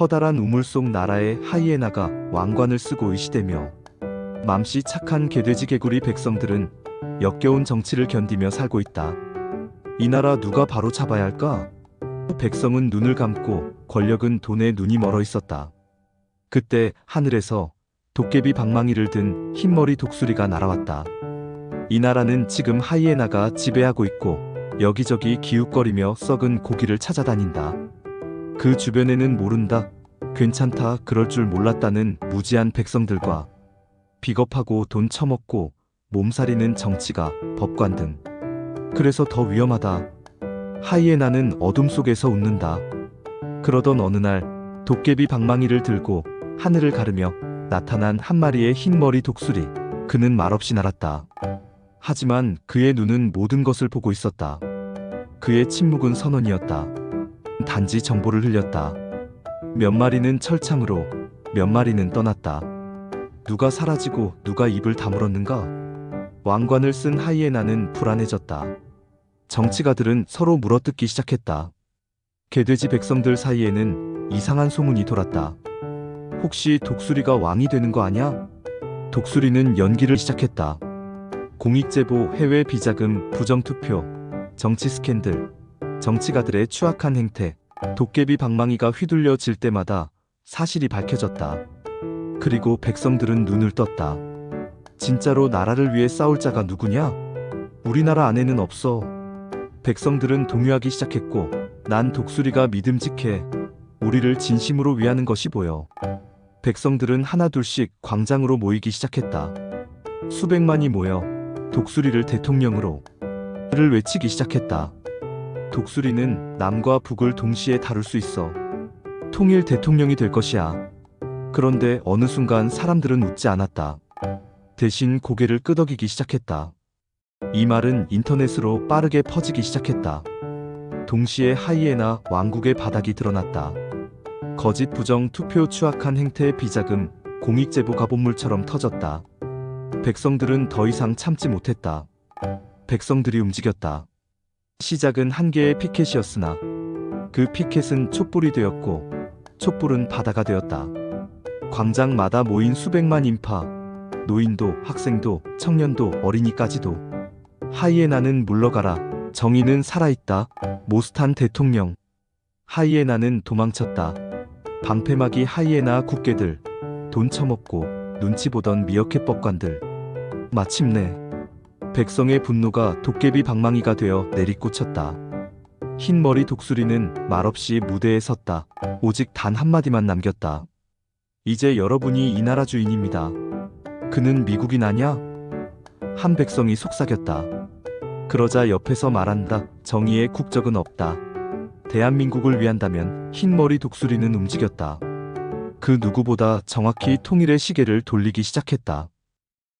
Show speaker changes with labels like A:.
A: 커다란 우물 속 나라의 하이에나가 왕관을 쓰고 의시되며 맘씨 착한 개돼지 개구리 백성들은 역겨운 정치를 견디며 살고 있다. 이 나라 누가 바로 잡아야 할까? 백성은 눈을 감고 권력은 돈에 눈이 멀어 있었다. 그때 하늘에서 도깨비 방망이를 든 흰머리 독수리가 날아왔다. 이 나라는 지금 하이에나가 지배하고 있고 여기저기 기웃거리며 썩은 고기를 찾아다닌다. 그 주변에는 모른다. 괜찮다. 그럴 줄 몰랐다는 무지한 백성들과 비겁하고 돈 처먹고 몸살이는 정치가 법관 등. 그래서 더 위험하다. 하이에나는 어둠 속에서 웃는다. 그러던 어느 날 도깨비 방망이를 들고 하늘을 가르며 나타난 한 마리의 흰머리 독수리. 그는 말없이 날았다. 하지만 그의 눈은 모든 것을 보고 있었다. 그의 침묵은 선언이었다. 단지 정보를 흘렸다. 몇 마리는 철창으로, 몇 마리는 떠났다. 누가 사라지고 누가 입을 다물었는가? 왕관을 쓴 하이에나는 불안해졌다. 정치가들은 서로 물어뜯기 시작했다. 개돼지 백성들 사이에는 이상한 소문이 돌았다. 혹시 독수리가 왕이 되는 거 아냐? 독수리는 연기를 시작했다. 공익제보, 해외 비자금, 부정투표, 정치 스캔들, 정치가들의 추악한 행태, 도깨비 방망이가 휘둘려 질 때마다 사실이 밝혀졌다. 그리고 백성들은 눈을 떴다. 진짜로 나라를 위해 싸울 자가 누구냐? 우리나라 안에는 없어. 백성들은 동요하기 시작했고, 난 독수리가 믿음직해. 우리를 진심으로 위하는 것이 보여. 백성들은 하나둘씩 광장으로 모이기 시작했다. 수백만이 모여 독수리를 대통령으로 를 외치기 시작했다. 독수리는 남과 북을 동시에 다룰 수 있어. 통일 대통령이 될 것이야. 그런데 어느 순간 사람들은 웃지 않았다. 대신 고개를 끄덕이기 시작했다. 이 말은 인터넷으로 빠르게 퍼지기 시작했다. 동시에 하이에나 왕국의 바닥이 드러났다. 거짓 부정 투표 추악한 행태의 비자금, 공익 제보 가본물처럼 터졌다. 백성들은 더 이상 참지 못했다. 백성들이 움직였다. 시작은 한 개의 피켓이었으나 그 피켓은 촛불이 되었고 촛불은 바다가 되었다. 광장마다 모인 수백만 인파, 노인도, 학생도, 청년도, 어린이까지도 하이에나는 물러가라. 정의는 살아있다. 모스탄 대통령. 하이에나는 도망쳤다. 방패막이 하이에나 국계들, 돈 처먹고 눈치 보던 미어캣 법관들. 마침내 백성의 분노가 도깨비 방망이가 되어 내리꽂혔다. 흰 머리 독수리는 말없이 무대에 섰다. 오직 단 한마디만 남겼다. 이제 여러분이 이 나라 주인입니다. 그는 미국인 아냐? 한 백성이 속삭였다. 그러자 옆에서 말한다. 정의의 국적은 없다. 대한민국을 위한다면 흰머리 독수리는 움직였다. 그 누구보다 정확히 통일의 시계를 돌리기 시작했다.